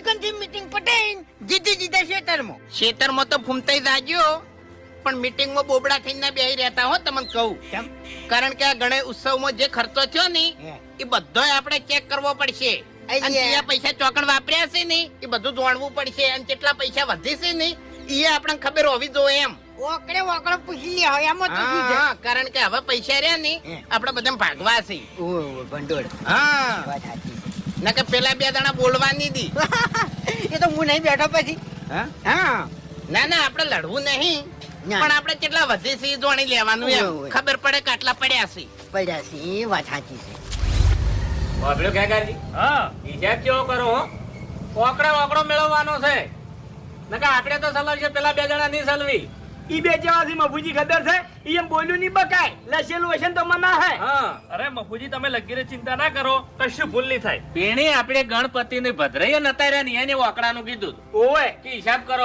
ચિકનથી meeting Patel જીતી જીતા શેતરમાં. ખેતરમાં તો ફૂમતાઈ જાગ્યો પણ મીટિંગમાં બોબડા થઈને બેહી રહેતા હો તમને કહું. કારણ કે આ ગણેશ ઉત્સવમાં જે ખર્ચો થયો ને એ બધો આપણે ચેક કરવો પડશે. અને જે પૈસા ચોકડ વાપર્યા છે ને એ બધું જોણવું પડશે. અને કેટલા પૈસા વધી છે ને એ આપણને ખબર હોવી જોઈએ એમ. ઓકડે ઓકડે પૂછી લે હવે એમ હા, કારણ કે હવે પૈસા રહ્યા ને આપણે બધા ભાગવા છે. ભંડોળ. હા. સાચી પેલા બે દાણા બોલવાની દી. નહીં બેઠો પછી? હા? હા. ના ના આપણે લડવું નહીં. પણ આપણે કેટલા વધે છે જોણી લેવાનું એમ. ખબર પડે કે આટલા પડ્યા છે પડ્યા છે એ વાત સાચી છે. બાબલો ખેગારજી હા. હિસાબ કેવો કરો હો. ઓકડે ઓકડો મેળવવાનો છે. નકા આપડે તો સલવશે પેલા બે જણા નહીં સલવી. ઈ બે જેવાથી મફુજી ખબર છે? ઈ એમ બોલ્યું નહીં બકાય. લસેલું હશે તો મના હે. હા. અરે મફુજી તમે લગીરે ચિંતા ના કરો. કશું ભૂલ નહીં થાય. પેણી આપણે ગણપતિ ને ભદ્રૈયા નતા રહ્યા ને એને ઓકડાનું કીધું ઓવે. કે હિસાબ કરો.